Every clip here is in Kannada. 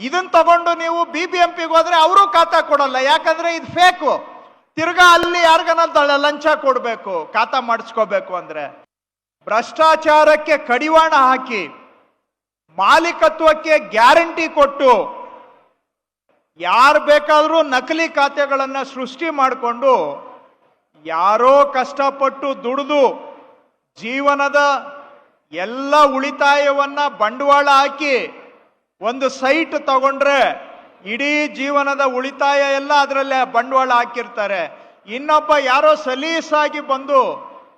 ಇದನ್ನ ತಗೊಂಡು ನೀವು ಬಿ ಬಿ ಎಂ ಪಿಗೆ ಹೋದ್ರೆ ಅವರು ಖಾತಾ ಕೊಡಲ್ಲ. ಯಾಕಂದ್ರೆ ಇದು ಫೇಕು ತಿರ್ಗಾ ಅಲ್ಲಿ ಯಾರಿಗನ ಲಂಚ ಕೊಡಬೇಕು, ಖಾತಾ ಮಾಡಿಸ್ಕೋಬೇಕು ಅಂದ್ರೆ. ಭ್ರಷ್ಟಾಚಾರಕ್ಕೆ ಕಡಿವಾಣ ಹಾಕಿ, ಮಾಲೀಕತ್ವಕ್ಕೆ ಗ್ಯಾರಂಟಿ ಕೊಟ್ಟು, ಯಾರು ಬೇಕಾದರೂ ನಕಲಿ ಖಾತೆಗಳನ್ನು ಸೃಷ್ಟಿ ಮಾಡಿಕೊಂಡು, ಯಾರೋ ಕಷ್ಟಪಟ್ಟು ದುಡಿದು ಜೀವನದ ಎಲ್ಲ ಉಳಿತಾಯವನ್ನು ಬಂಡವಾಳ ಹಾಕಿ ಒಂದು ಸೈಟ್ ತಗೊಂಡ್ರೆ ಇಡೀ ಜೀವನದ ಉಳಿತಾಯ ಎಲ್ಲ ಅದರಲ್ಲೇ ಬಂಡವಾಳ ಹಾಕಿರ್ತಾರೆ. ಇನ್ನೊಬ್ಬ ಯಾರೋ ಸಲೀಸಾಗಿ ಬಂದು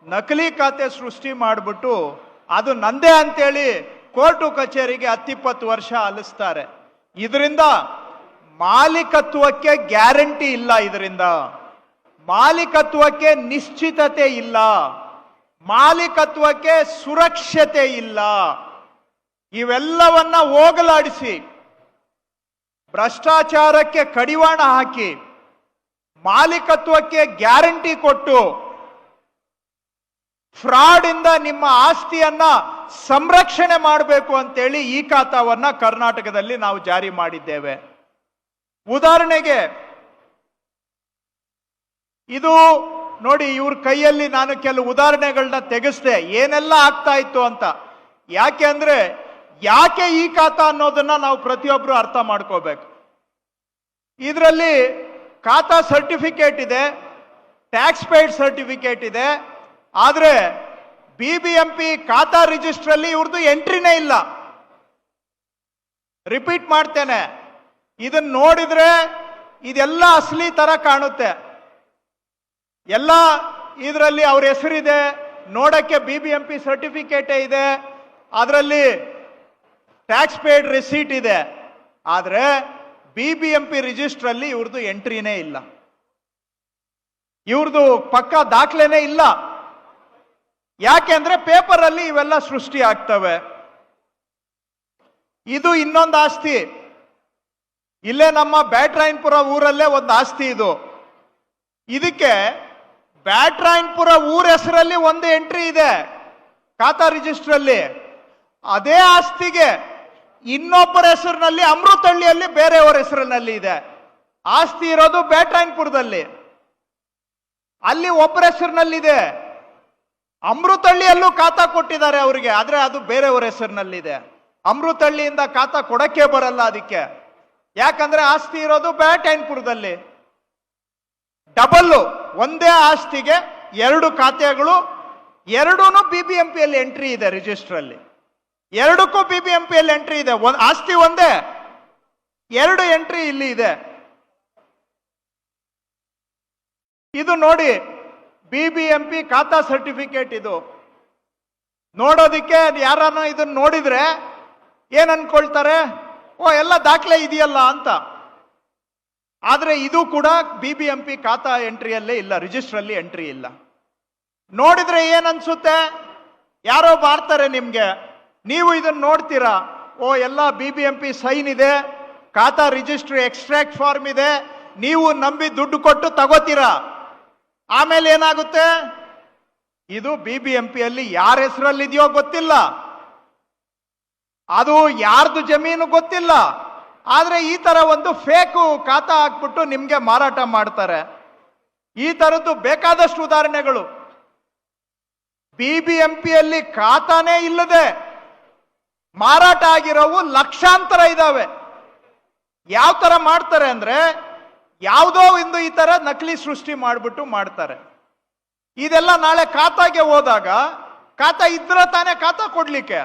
ನಕಲಿ ಖಾತೆ ಸೃಷ್ಟಿ ಮಾಡಿಬಿಟ್ಟು ಅದು ನಂದೇ ಅಂತೇಳಿ ಕೋರ್ಟು ಕಚೇರಿಗೆ ಹತ್ತಿಪ್ಪತ್ತು ವರ್ಷ ಅಲಿಸ್ತಾರೆ. ಇದರಿಂದ ಮಾಲೀಕತ್ವಕ್ಕೆ ಗ್ಯಾರಂಟಿ ಇಲ್ಲ ಇದರಿಂದ. ಮಾಲೀಕತ್ವಕ್ಕೆ ನಿಶ್ಚಿತತೆ ಇಲ್ಲ. ಮಾಲೀಕತ್ವಕ್ಕೆ ಸುರಕ್ಷತೆ ಇಲ್ಲ. ಇವೆಲ್ಲವನ್ನ ಹೋಗಲಾಡಿಸಿ, ಭ್ರಷ್ಟಾಚಾರಕ್ಕೆ ಕಡಿವಾಣ ಹಾಕಿ, ಮಾಲೀಕತ್ವಕ್ಕೆ ಗ್ಯಾರಂಟಿ ಕೊಟ್ಟು ಫ್ರಾಡ್ ಇಂದ ನಿಮ್ಮ ಆಸ್ತಿಯನ್ನ ಸಂರಕ್ಷಣೆ ಮಾಡಬೇಕು ಅಂತೇಳಿ ಈ ಖಾತಾವನ್ನ ಕರ್ನಾಟಕದಲ್ಲಿ ನಾವು ಜಾರಿ ಮಾಡಿದ್ದೇವೆ. ಉದಾಹರಣೆಗೆ, ಇದು ನೋಡಿ ಇವ್ರ ಕೈಯಲ್ಲಿ ನಾನು ಕೆಲವು ಉದಾಹರಣೆಗಳನ್ನ ತೆಗೆಸ್ದೆ, ಏನೆಲ್ಲ ಆಗ್ತಾ ಇತ್ತು ಅಂತ. ಯಾಕೆ ಅಂದ್ರೆ ಯಾಕೆ ಈ ಖಾತಾ ಅನ್ನೋದನ್ನ ನಾವು ಪ್ರತಿಯೊಬ್ಬರು ಅರ್ಥ ಮಾಡ್ಕೋಬೇಕು? ಇದರಲ್ಲಿ ಖಾತಾ ಸರ್ಟಿಫಿಕೇಟ್ ಇದೆ ಟ್ಯಾಕ್ಸ್ ಪೇಯ್ಡ್ ಸರ್ಟಿಫಿಕೇಟ್ ಇದೆ, ಆದರೆ B B M P khata register ಅಲ್ಲಿ ಇವ್ರದ್ದು ಎಂಟ್ರಿನೇ ಇಲ್ಲ. ರಿಪೀಟ್ ಮಾಡ್ತೇನೆ ಇದನ್ನ ನೋಡಿದ್ರೆ ಇದೆಲ್ಲ ಅಸಲಿ ತರ ಕಾಣುತ್ತೆ. ಎಲ್ಲ ಇದರಲ್ಲಿ ಅವ್ರ ಹೆಸರಿದೆ, ನೋಡಕ್ಕೆ ಬಿ ಬಿ ಎಂ ಪಿ ಸರ್ಟಿಫಿಕೇಟೇ ಇದೆ, ಅದರಲ್ಲಿ ಟ್ಯಾಕ್ಸ್ ಪೇಡ್ ರಿಸೀಟ್ ಇದೆ. ಆದರೆ B B M P register ಅಲ್ಲಿ ಇವ್ರದ್ದು ಎಂಟ್ರಿನೇ ಇಲ್ಲ. ಇವ್ರದ್ದು ಪಕ್ಕ ದಾಖಲೆನೇ ಇಲ್ಲ. ಯಾಕೆಂದ್ರೆ ಪೇಪರ್ ಅಲ್ಲಿ ಇವೆಲ್ಲ ಸೃಷ್ಟಿ ಆಗ್ತವೆ. ಇದು ಇನ್ನೊಂದು ಆಸ್ತಿ. ಇಲ್ಲೇ ನಮ್ಮ ಬ್ಯಾಟ್ರಾಯನ್ಪುರ ಊರಲ್ಲೇ ಒಂದು ಆಸ್ತಿ ಇದು. ಇದಕ್ಕೆ ಬ್ಯಾಟ್ರಾಯನ್ಪುರ ಊರ ಹೆಸರಲ್ಲಿ ಒಂದು ಎಂಟ್ರಿ ಇದೆ. ಖಾತಾ ರಿಜಿಸ್ಟ್ರಲ್ಲಿ ಅದೇ ಆಸ್ತಿಗೆ ಇನ್ನೊಬ್ಬರ ಹೆಸರಿನಲ್ಲಿ ಅಮೃತಹಳ್ಳಿಯಲ್ಲಿ ಬೇರೆಯವರ ಹೆಸರಿನಲ್ಲಿ ಇದೆ. ಆಸ್ತಿ ಇರೋದು ಬೇಟ್ರಾಯನ್ಪುರದಲ್ಲಿ ಅಲ್ಲಿ ಒಬ್ಬರ ಹೆಸರಿನಲ್ಲಿದೆ. ಅಮೃತಹಳ್ಳಿಯಲ್ಲೂ ಖಾತಾ ಕೊಟ್ಟಿದ್ದಾರೆ ಅವರಿಗೆ, ಆದರೆ ಅದು ಬೇರೆಯವರ ಹೆಸರಿನಲ್ಲಿದೆ. ಅಮೃತಹಳ್ಳಿಯಿಂದ ಖಾತಾ ಕೊಡಕ್ಕೆ ಬರಲ್ಲ ಅದಕ್ಕೆ. ಯಾಕಂದ್ರೆ ಆಸ್ತಿ ಇರೋದು ಬ್ಯಾಟ್ರಾಯನ್ಪುರದಲ್ಲಿ ಡಬಲ್ಲು, ಒಂದೇ ಆಸ್ತಿಗೆ ಎರಡು ಖಾತೆಗಳು ಎರಡೂ ಬಿ ಬಿ ಎಂ ಎಂಟ್ರಿ ಇದೆ ರಿಜಿಸ್ಟರ್ ಅಲ್ಲಿ ಎರಡಕ್ಕೂ ಬಿ ಬಿ ಎಂ ಪಿಯಲ್ಲಿ ಎಂಟ್ರಿ ಇದೆ. ಒಂದು ಆಸ್ತಿ ಒಂದೇ. ಎರಡು ಎಂಟ್ರಿ ಇಲ್ಲಿ ಇದೆ. ಇದು ನೋಡಿ B B M P khata certificate ಇದು. ನೋಡೋದಿಕ್ಕೆ ಯಾರನ್ನ ಇದನ್ನ ನೋಡಿದ್ರೆ ಏನ್ ಅನ್ಕೊಳ್ತಾರೆ? ಓ, ಎಲ್ಲ ದಾಖಲೆ ಇದೆಯಲ್ಲ ಅಂತ. ಆದ್ರೆ ಇದು ಕೂಡ ಬಿ ಬಿ ಎಂ ಪಿ ಖಾತಾ ಎಂಟ್ರಿಯಲ್ಲೇ ಇಲ್ಲ ರಿಜಿಸ್ಟ್ರಲ್ಲಿ ಎಂಟ್ರಿ ಇಲ್ಲ. ನೋಡಿದ್ರೆ ಏನ್ ಅನ್ಸುತ್ತೆ? ಯಾರೋ ಬಾರ್ತಾರೆ ನಿಮ್ಗೆ. ನೀವು ಇದನ್ನು ನೋಡ್ತೀರಾ? ಓ, ಎಲ್ಲ B B M P sign ಇದೆ. ಖಾತಾ ರಿಜಿಸ್ಟ್ರಿ ಎಕ್ಸ್ಟ್ರಾಕ್ಟ್ ಫಾರ್ಮ್ ಇದೆ. ನೀವು ನಂಬಿ ದುಡ್ಡು ಕೊಟ್ಟು ತಗೋತೀರಾ? ಆಮೇಲೆ ಏನಾಗುತ್ತೆ? ಇದು ಬಿ ಬಿ ಎಂ ಪಿಯಲ್ಲಿ ಯಾರ ಹೆಸರಲ್ಲಿದೆಯೋ ಗೊತ್ತಿಲ್ಲ. ಅದು ಯಾರ್ದು ಜಮೀನು ಗೊತ್ತಿಲ್ಲ. ಆದರೆ ಈ ತರ ಒಂದು ಫೇಕು ಖಾತಾ ಹಾಕ್ಬಿಟ್ಟು ನಿಮಗೆ ಮಾರಾಟ ಮಾಡ್ತಾರೆ. ಈ ತರದ್ದು ಬೇಕಾದಷ್ಟು ಉದಾಹರಣೆಗಳು. ಬಿ ಬಿ ಎಂ ಪಿಯಲ್ಲಿ ಖಾತಾನೇ ಇಲ್ಲದೆ ಮಾರಾಟ ಆಗಿರೋವು ಲಕ್ಷಾಂತರ ಇದಾವೆ. ಯಾವ ತರ ಮಾಡ್ತಾರೆ ಅಂದ್ರೆ ಯಾವುದೋ ಒಂದು ಈ ತರ ನಕಲಿ ಸೃಷ್ಟಿ ಮಾಡಿಬಿಟ್ಟು ಮಾಡ್ತಾರೆ. ಇದೆಲ್ಲ ನಾಳೆ ಖಾತಾಗೆ ಹೋದಾಗ ಖಾತಾ ಇದ್ರೆ ತಾನೇ ಖಾತಾ ಕೊಡ್ಲಿಕ್ಕೆ.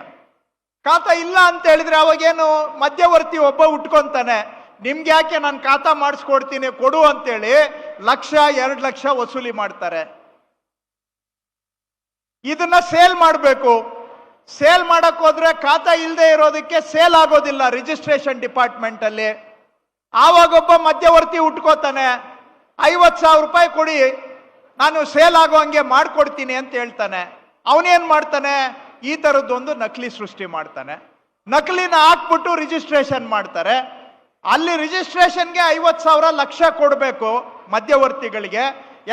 ಖಾತಾ ಇಲ್ಲ ಅಂತ ಹೇಳಿದ್ರೆ ಅವಾಗೇನು ಮಧ್ಯವರ್ತಿ ಒಬ್ಬ ಉಟ್ಕೊಂತಾನೆ, ನಿಮ್ಗೆ ಯಾಕೆ ನಾನು ಖಾತಾ ಮಾಡಿಸ್ಕೊಡ್ತೀನಿ, ಕೊಡು ಅಂತೇಳಿ ಲಕ್ಷ, ಎರಡು ಲಕ್ಷ ವಸೂಲಿ ಮಾಡ್ತಾರೆ. ಇದನ್ನ ಸೇಲ್ ಮಾಡಬೇಕು. ಸೇಲ್ ಮಾಡಕ್ ಹೋದ್ರೆ ಖಾತಾ ಇಲ್ಲದೆ ಇರೋದಕ್ಕೆ ಸೇಲ್ ಆಗೋದಿಲ್ಲ ರಿಜಿಸ್ಟ್ರೇಷನ್ ಡಿಪಾರ್ಟ್ಮೆಂಟ್ ಅಲ್ಲಿ ಆವಾಗೊಬ್ಬ ಮಧ್ಯವರ್ತಿ ಉಟ್ಕೋತಾನೆ, ಐವತ್ತು ಸಾವಿರ ರೂಪಾಯಿ ಕೊಡಿ, ನಾನು ಸೇಲ್ ಆಗೋ ಹಂಗೆ ಮಾಡ್ಕೊಡ್ತೀನಿ ಅಂತ ಹೇಳ್ತಾನೆ. ಅವನೇನ್ ಮಾಡ್ತಾನೆ? ಈ ತರದೊಂದು ನಕಲಿ ಸೃಷ್ಟಿ ಮಾಡ್ತಾನೆ. ನಕಲಿನ ಹಾಕ್ಬಿಟ್ಟು ರಿಜಿಸ್ಟ್ರೇಷನ್ ಮಾಡ್ತಾರೆ. ಅಲ್ಲಿ ರಿಜಿಸ್ಟ್ರೇಷನ್ಗೆ ಐವತ್ತು ಸಾವಿರ ಲಕ್ಷ ಕೊಡಬೇಕು ಮಧ್ಯವರ್ತಿಗಳಿಗೆ.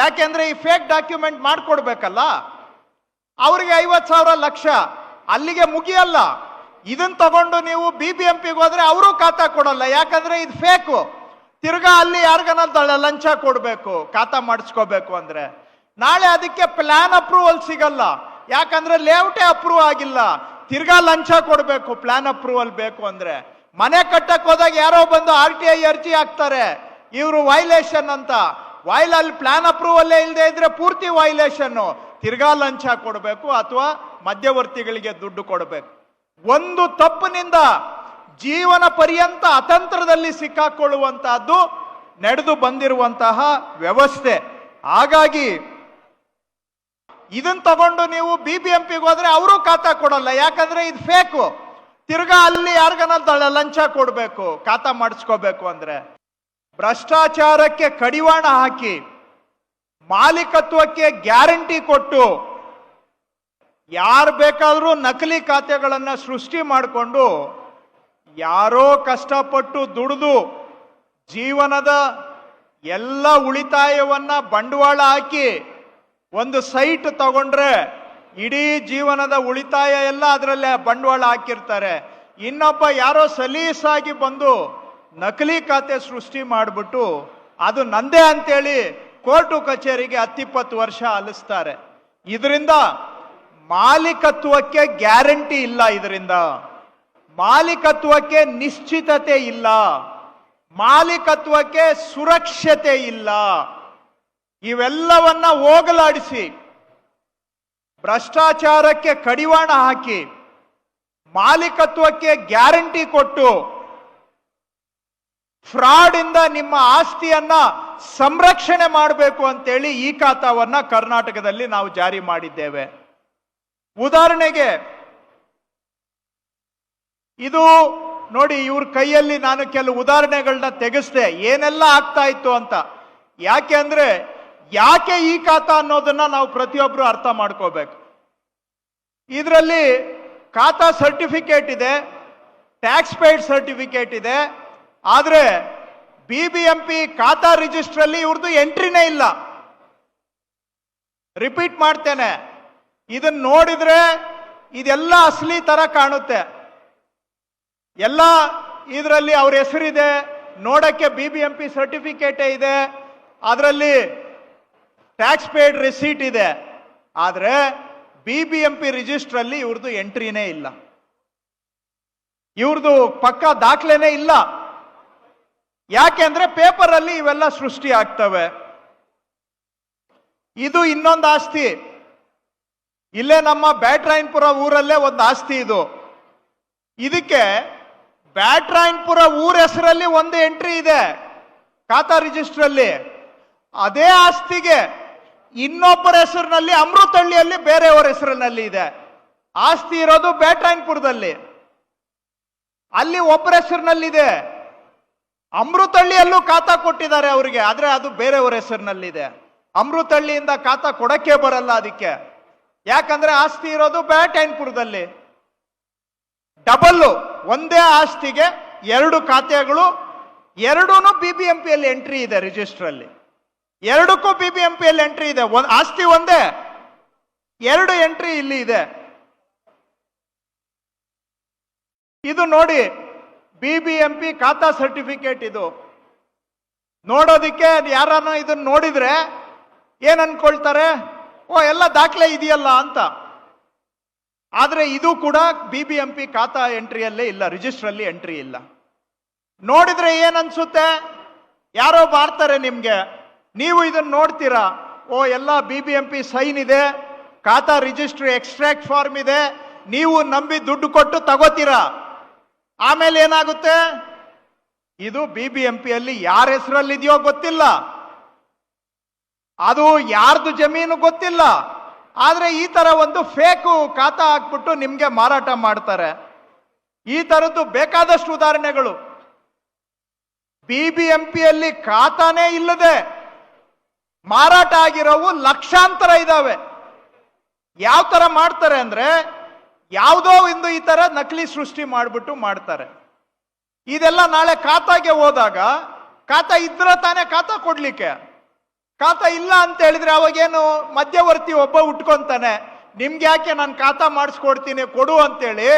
ಯಾಕೆಂದ್ರೆ ಈ ಫೇಕ್ ಡಾಕ್ಯುಮೆಂಟ್ ಮಾಡಿಕೊಡ್ಬೇಕಲ್ಲ? ಅವ್ರಿಗೆ ಐವತ್ತು ಸಾವಿರ ಲಕ್ಷ. ಅಲ್ಲಿಗೆ ಮುಗಿಯಲ್ಲ. ಇದನ್ನ ತಗೊಂಡು ನೀವು ಬಿ ಬಿ ಎಂ ಪಿಗೆ ಹೋದ್ರೆ ಅವರು ಖಾತಾ ಕೊಡಲ್ಲ. ಯಾಕಂದ್ರೆ ಇದು ಫೇಕು. ತಿರ್ಗಾ ಅಲ್ಲಿ ಯಾರಿಗನ ಲಂಚ ಕೊಡಬೇಕು, ಖಾತಾ ಮಾಡಿಸ್ಕೋಬೇಕು ಅಂದ್ರೆ. ನಾಳೆ ಅದಕ್ಕೆ ಪ್ಲಾನ್ ಅಪ್ರೂವಲ್ ಸಿಗಲ್ಲ. ಯಾಕಂದ್ರೆ ಲೇಔಟೇ ಅಪ್ರೂವ್ ಆಗಿಲ್ಲ. ತಿರ್ಗಾ ಲಂಚ ಕೊಡಬೇಕು ಪ್ಲಾನ್ ಅಪ್ರೂವಲ್ ಬೇಕು ಅಂದ್ರೆ. ಮನೆ ಕಟ್ಟಕ್ಕೆ ಹೋದಾಗ ಯಾರೋ ಬಂದು ಆರ್ ಟಿ ಐ ಅರ್ಜಿ ಹಾಕ್ತಾರೆ. ಇವರು ವೈಲೇಷನ್ ಅಂತ. ವೈಲ್ ಅಲ್ಲಿ ಪ್ಲಾನ್ ಅಪ್ರೂವಲ್ಲೇ ಇಲ್ಲದೆ ಇದ್ರೆ ಪೂರ್ತಿ ವೈಲೇಷನ್ ತಿರ್ಗಾ ಲಂಚ ಕೊಡಬೇಕು ಅಥವಾ ಮಧ್ಯವರ್ತಿಗಳಿಗೆ ದುಡ್ಡು ಕೊಡಬೇಕು. ಒಂದು ತಪ್ಪಿನಿಂದ ಜೀವನ ಪರ್ಯಂತ ಅತಂತ್ರದಲ್ಲಿ ಸಿಕ್ಕಾಕೊಳ್ಳುವಂತಹದ್ದು ನಡೆದು ಬಂದಿರುವಂತಹ ವ್ಯವಸ್ಥೆ. ಹಾಗಾಗಿ ಇದನ್ನ ತಗೊಂಡು ನೀವು ಬಿ ಬಿ ಎಂ ಪಿಗೆ ಹೋದ್ರೆ ಅವರು ಖಾತಾ ಕೊಡಲ್ಲ, ಯಾಕಂದ್ರೆ ಇದು ಫೇಕು. ತಿರ್ಗಾ ಅಲ್ಲಿ ಯಾರಿಗನ ಲಂಚ ಕೊಡಬೇಕು, ಖಾತಾ ಮಾಡಿಸ್ಕೋಬೇಕು ಅಂದ್ರೆ. ಭ್ರಷ್ಟಾಚಾರಕ್ಕೆ ಕಡಿವಾಣ ಹಾಕಿ ಮಾಲೀಕತ್ವಕ್ಕೆ ಗ್ಯಾರಂಟಿ ಕೊಟ್ಟು ಯಾರು ಬೇಕಾದರೂ ನಕಲಿ ಖಾತೆಗಳನ್ನು ಸೃಷ್ಟಿ ಮಾಡಿಕೊಂಡು ಯಾರೋ ಕಷ್ಟಪಟ್ಟು ದುಡಿದು ಜೀವನದ ಎಲ್ಲ ಉಳಿತಾಯವನ್ನು ಬಂಡವಾಳ ಹಾಕಿ ಒಂದು ಸೈಟ್ ತಗೊಂಡ್ರೆ ಇಡೀ ಜೀವನದ ಉಳಿತಾಯ ಎಲ್ಲ ಅದರಲ್ಲೇ ಬಂಡವಾಳ ಹಾಕಿರ್ತಾರೆ. ಇನ್ನೊಬ್ಬ ಯಾರೋ ಸಲೀಸಾಗಿ ಬಂದು ನಕಲಿ ಖಾತೆ ಸೃಷ್ಟಿ ಮಾಡಿಬಿಟ್ಟು ಅದು ನಂದೇ ಅಂತೇಳಿ ಕೋರ್ಟು ಕಚೇರಿಗೆ ಹತ್ತಿಪ್ಪತ್ತು ವರ್ಷ ಅಲಿಸ್ತಾರೆ ಇದರಿಂದ ಮಾಲೀಕತ್ವಕ್ಕೆ ಗ್ಯಾರಂಟಿ ಇಲ್ಲ ಇದರಿಂದ. ಮಾಲೀಕತ್ವಕ್ಕೆ ನಿಶ್ಚಿತತೆ ಇಲ್ಲ. ಮಾಲೀಕತ್ವಕ್ಕೆ ಸುರಕ್ಷತೆ ಇಲ್ಲ. ಇವೆಲ್ಲವನ್ನ ಹೋಗಲಾಡಿಸಿ, ಭ್ರಷ್ಟಾಚಾರಕ್ಕೆ ಕಡಿವಾಣ ಹಾಕಿ, ಮಾಲೀಕತ್ವಕ್ಕೆ ಗ್ಯಾರಂಟಿ ಕೊಟ್ಟು ಫ್ರಾಡ್ ಇಂದ ನಿಮ್ಮ ಆಸ್ತಿಯನ್ನ ಸಂರಕ್ಷಣೆ ಮಾಡಬೇಕು ಅಂತೇಳಿ ಈ ಖಾತಾವನ್ನ ಕರ್ನಾಟಕದಲ್ಲಿ ನಾವು ಜಾರಿ ಮಾಡಿದ್ದೇವೆ. ಉದಾಹರಣೆಗೆ, ಇದು ನೋಡಿ ಇವ್ರ ಕೈಯಲ್ಲಿ ನಾನು ಕೆಲವು ಉದಾಹರಣೆಗಳನ್ನ ತೆಗೆಸ್ದೆ. ಏನೆಲ್ಲ ಆಗ್ತಾ ಇತ್ತು ಅಂತ. ಯಾಕೆ ಅಂದ್ರೆ, ಯಾಕೆ ಈ ಖಾತಾ ಅನ್ನೋದನ್ನ ನಾವು ಪ್ರತಿಯೊಬ್ರು ಅರ್ಥ ಮಾಡ್ಕೋಬೇಕು. ಇದರಲ್ಲಿ ಖಾತಾ ಸರ್ಟಿಫಿಕೇಟ್ ಇದೆ, ಟ್ಯಾಕ್ಸ್ ಪೇಯ್ಡ್ ಸರ್ಟಿಫಿಕೇಟ್ ಇದೆ ಆದ್ರೆ ಬಿ ಬಿ ಎಂ ಪಿ ಖಾತಾ ರಿಜಿಸ್ಟ್ರಲ್ಲಿ ಇವ್ರದ್ದು ಎಂಟ್ರಿನೇ ಇಲ್ಲ. ರಿಪೀಟ್ ಮಾಡ್ತೇನೆ. ಇದನ್ನ ನೋಡಿದ್ರೆ ಇದೆಲ್ಲ ಅಸಲಿ ತರ ಕಾಣುತ್ತೆ. ಎಲ್ಲ ಇದರಲ್ಲಿ ಅವ್ರ ಹೆಸರಿದೆ, ನೋಡಕ್ಕೆ ಬಿ ಬಿ ಎಂ ಸರ್ಟಿಫಿಕೇಟೇ ಇದೆ, ಅದರಲ್ಲಿ ಟ್ಯಾಕ್ಸ್ ಪೇಡ್ ರಿಸೀಟ್ ಇದೆ. ಆದರೆ B B M P register ಅಲ್ಲಿ ಇವ್ರದ್ದು ಎಂಟ್ರಿನೇ ಇಲ್ಲ. ಇವ್ರದ್ದು ಪಕ್ಕ ದಾಖಲೆನೇ ಇಲ್ಲ. ಯಾಕೆಂದ್ರೆ ಪೇಪರ್ ಅಲ್ಲಿ ಇವೆಲ್ಲ ಸೃಷ್ಟಿ ಆಗ್ತವೆ. ಇದು ಇನ್ನೊಂದು ಆಸ್ತಿ. ಇಲ್ಲೇ ನಮ್ಮ ಬ್ಯಾಟ್ರಾಯನ್ಪುರ ಊರಲ್ಲೇ ಒಂದು ಆಸ್ತಿ ಇದು. ಇದಕ್ಕೆ ಬ್ಯಾಟ್ರಾಯನ್ಪುರ ಊರ ಹೆಸರಲ್ಲಿ ಒಂದು ಎಂಟ್ರಿ ಇದೆ, ಖಾತಾ ರಿಜಿಸ್ಟರ್ ಅಲ್ಲಿ ಅದೇ ಆಸ್ತಿಗೆ ಇನ್ನೊಬ್ಬರ ಹೆಸರಿನಲ್ಲಿ ಅಮೃತಹಳ್ಳಿಯಲ್ಲಿ ಬೇರೆಯವರ ಹೆಸರಿನಲ್ಲಿ ಇದೆ. ಆಸ್ತಿ ಇರೋದು ಬ್ಯಾಟ್ರಾಯನ್ಪುರದಲ್ಲಿ. ಅಲ್ಲಿ ಒಬ್ಬರ ಹೆಸರಿನಲ್ಲಿದೆ. ಅಮೃತಹಳ್ಳಿಯಲ್ಲೂ ಖಾತಾ ಕೊಟ್ಟಿದ್ದಾರೆ ಅವರಿಗೆ, ಆದ್ರೆ ಅದು ಬೇರೆಯವರ ಹೆಸರಿನಲ್ಲಿದೆ. ಅಮೃತಹಳ್ಳಿಯಿಂದ ಖಾತಾ ಕೊಡಕ್ಕೆ ಬರಲ್ಲ ಅದಕ್ಕೆ. ಯಾಕಂದ್ರೆ ಆಸ್ತಿ ಇರೋದು ಬ್ಯಾಟೈನ್ಪುರದಲ್ಲಿ ಡಬಲ್ ಒಂದೇ ಆಸ್ತಿಗೆ ಎರಡು ಖಾತೆಗಳು ಎರಡೂ ಬಿ ಬಿ ಎಂ ಪಿಯಲ್ಲಿ ಎಂಟ್ರಿ ಇದೆ ರಿಜಿಸ್ಟರ್ ಅಲ್ಲಿ ಎರಡಕ್ಕೂ ಬಿ ಬಿ ಎಂ ಪಿಯಲ್ಲಿ ಎಂಟ್ರಿ ಇದೆ. ಆಸ್ತಿ ಒಂದೇ, ಎರಡು ಎಂಟ್ರಿ ಇಲ್ಲಿ ಇದೆ. ಇದು ನೋಡಿ B B M P khata certificate ಇದು. ನೋಡೋದಕ್ಕೆ ಯಾರನ್ನ ಇದನ್ನ ನೋಡಿದ್ರೆ ಏನ್ ಅನ್ಕೊಳ್ತಾರೆ? ಓ, ಎಲ್ಲ ದಾಖಲೆ ಇದೆಯಲ್ಲ ಅಂತ. ಆದ್ರೆ ಇದು ಕೂಡ ಬಿ ಬಿ ಎಂ ಪಿ ಖಾತಾ ಎಂಟ್ರಿಯಲ್ಲೇ ಇಲ್ಲ ರಿಜಿಸ್ಟರ್ ಅಲ್ಲಿ ಎಂಟ್ರಿ ಇಲ್ಲ. ನೋಡಿದ್ರೆ ಏನ್ ಅನ್ಸುತ್ತೆ? ಯಾರೋ ಬಾರ್ತಾರೆ ನಿಮ್ಗೆ. ನೀವು ಇದನ್ನ ನೋಡ್ತೀರಾ? ಓ, ಎಲ್ಲ B B M P sign ಇದೆ, ಖಾತಾ ರಿಜಿಸ್ಟ್ರಿ ಎಕ್ಸ್ಟ್ರಾಕ್ಟ್ ಫಾರ್ಮ್ ಇದೆ, ನೀವು ನಂಬಿ ದುಡ್ಡು ಕೊಟ್ಟು ತಗೋತೀರಾ? ಆಮೇಲೆ ಏನಾಗುತ್ತೆ? ಇದು ಬಿ ಬಿ ಎಂ ಪಿಯಲ್ಲಿ ಯಾರ ಹೆಸರಲ್ಲಿದೆಯೋ ಗೊತ್ತಿಲ್ಲ. ಅದು ಯಾರ್ದು ಜಮೀನು ಗೊತ್ತಿಲ್ಲ. ಆದ್ರೆ ಈ ತರ ಒಂದು ಫೇಕು ಖಾತಾ ಹಾಕ್ಬಿಟ್ಟು ನಿಮ್ಗೆ ಮಾರಾಟ ಮಾಡ್ತಾರೆ. ಈ ತರದ್ದು ಬೇಕಾದಷ್ಟು ಉದಾಹರಣೆಗಳು. ಬಿ ಬಿ ಎಂ ಪಿಯಲ್ಲಿ ಖಾತಾನೇ ಇಲ್ಲದೆ ಮಾರಾಟ ಆಗಿರೋವು ಲಕ್ಷಾಂತರ ಇದಾವೆ. ಯಾವ ತರ ಮಾಡ್ತಾರೆ ಅಂದ್ರೆ ಯಾವುದೋ ಒಂದು ಈ ತರ ನಕಲಿ ಸೃಷ್ಟಿ ಮಾಡಿಬಿಟ್ಟು ಮಾಡ್ತಾರೆ. ಇದೆಲ್ಲ ನಾಳೆ ಖಾತಾಗೆ ಹೋದಾಗ, ಖಾತಾ ಇದ್ರ ತಾನೇ ಖಾತಾ ಕೊಡ್ಲಿಕ್ಕೆ. ಖಾತಾ ಇಲ್ಲ ಅಂತ ಹೇಳಿದ್ರೆ ಅವಾಗೇನು ಮಧ್ಯವರ್ತಿ ಒಬ್ಬ ಉಟ್ಕೊಂತಾನೆ, ನಿಮ್ಗೆ ಯಾಕೆ ನಾನು ಖಾತಾ ಮಾಡಿಸ್ಕೊಡ್ತೀನಿ, ಕೊಡು ಅಂತೇಳಿ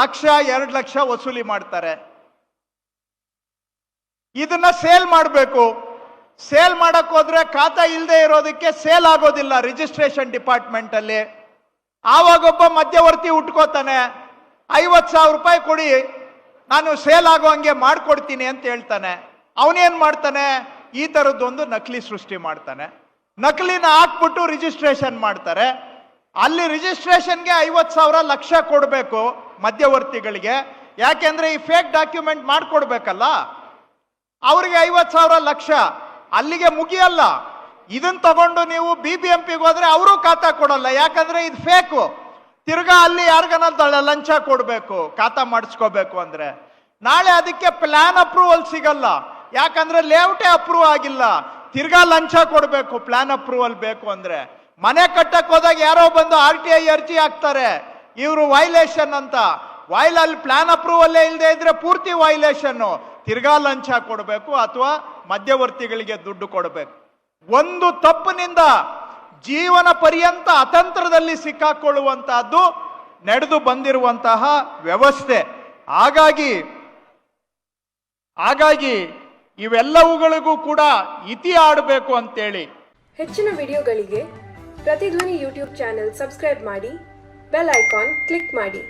ಲಕ್ಷ, ಎರಡು ಲಕ್ಷ ವಸೂಲಿ ಮಾಡ್ತಾರೆ. ಇದನ್ನ ಸೇಲ್ ಮಾಡಬೇಕು. ಸೇಲ್ ಮಾಡಕ್ ಹೋದ್ರೆ ಖಾತಾ ಇಲ್ಲದೆ ಇರೋದಕ್ಕೆ ಸೇಲ್ ಆಗೋದಿಲ್ಲ ರಿಜಿಸ್ಟ್ರೇಷನ್ ಡಿಪಾರ್ಟ್ಮೆಂಟ್ ಅಲ್ಲಿ ಆವಾಗೊಬ್ಬ ಮಧ್ಯವರ್ತಿ ಉಟ್ಕೋತಾನೆ, ಐವತ್ತು ಸಾವಿರ ರೂಪಾಯಿ ಕೊಡಿ, ನಾನು ಸೇಲ್ ಆಗೋ ಹಂಗೆ ಮಾಡ್ಕೊಡ್ತೀನಿ ಅಂತ ಹೇಳ್ತಾನೆ. ಅವನೇನ್ ಮಾಡ್ತಾನೆ? ಈ ಥರದ್ದೊಂದು ನಕಲಿ ಸೃಷ್ಟಿ ಮಾಡ್ತಾನೆ. ನಕಲಿನ ಹಾಕ್ಬಿಟ್ಟು ರಿಜಿಸ್ಟ್ರೇಷನ್ ಮಾಡ್ತಾರೆ. ಅಲ್ಲಿ ರಿಜಿಸ್ಟ್ರೇಷನ್ಗೆ ಐವತ್ತು ಸಾವಿರ ಲಕ್ಷ ಕೊಡಬೇಕು ಮಧ್ಯವರ್ತಿಗಳಿಗೆ. ಯಾಕೆಂದ್ರೆ ಈ ಫೇಕ್ ಡಾಕ್ಯುಮೆಂಟ್ ಮಾಡಿಕೊಡ್ಬೇಕಲ್ಲ? ಅವ್ರಿಗೆ ಐವತ್ತು ಸಾವಿರ ಲಕ್ಷ. ಅಲ್ಲಿಗೆ ಮುಗಿಯಲ್ಲ. ಇದನ್ನ ತಗೊಂಡು ನೀವು ಬಿ ಬಿ ಎಂ ಪಿಗೆ ಹೋದ್ರೆ ಅವರು ಖಾತಾ ಕೊಡಲ್ಲ. ಯಾಕಂದ್ರೆ ಇದು ಫೇಕು ತಿರ್ಗಾ ಅಲ್ಲಿ ಯಾರಿಗನ ಲಂಚ ಕೊಡಬೇಕು, ಖಾತಾ ಮಾಡಿಸ್ಕೋಬೇಕು ಅಂದ್ರೆ. ನಾಳೆ ಅದಕ್ಕೆ ಪ್ಲಾನ್ ಅಪ್ರೂವಲ್ ಸಿಗಲ್ಲ. ಯಾಕಂದ್ರೆ ಲೇಔಟೇ ಅಪ್ರೂವ್ ಆಗಿಲ್ಲ. ತಿರ್ಗಾ ಲಂಚ ಕೊಡಬೇಕು ಪ್ಲಾನ್ ಅಪ್ರೂವಲ್ ಬೇಕು ಅಂದ್ರೆ. ಮನೆ ಕಟ್ಟಕ್ ಹೋದಾಗ ಯಾರೋ ಬಂದು ಆರ್ ಟಿ ಐ ಅರ್ಜಿ ಹಾಕ್ತಾರೆ. ಇವರು ವೈಲೇಷನ್ ಅಂತ. ವೈಲ್ ಅಲ್ಲಿ ಪ್ಲಾನ್ ಅಪ್ರೂವಲ್ಲೇ ಇಲ್ಲದೆ ಇದ್ರೆ ಪೂರ್ತಿ ವೈಲೇಷನ್ ತಿರ್ಗಾ ಲಂಚ ಕೊಡಬೇಕು ಅಥವಾ ಮಧ್ಯವರ್ತಿಗಳಿಗೆ ದುಡ್ಡು ಕೊಡಬೇಕು. ಒಂದು ತಪ್ಪಿನಿಂದ ಜೀವನ ಪರ್ಯಂತ ಅತಂತ್ರದಲ್ಲಿ ಸಿಕ್ಕಾಕೊಳ್ಳುವಂತಹದ್ದು, ನಡೆದು ಬಂದಿರುವಂತಹ ವ್ಯವಸ್ಥೆ. ಹಾಗಾಗಿ ಹಾಗಾಗಿ ಇವೆಲ್ಲವುಗಳಿಗೂ ಕೂಡ ಇತಿ ಆಡಬೇಕು ಅಂತೇಳಿ. ಹೆಚ್ಚಿನ ವಿಡಿಯೋಗಳಿಗೆ ಪ್ರತಿಧ್ವನಿ ಯೂಟ್ಯೂಬ್ ಚಾನೆಲ್ ಸಬ್ಸ್ಕ್ರೈಬ್ ಮಾಡಿ, ಬೆಲ್ ಐಕಾನ್ ಕ್ಲಿಕ್ ಮಾಡಿ.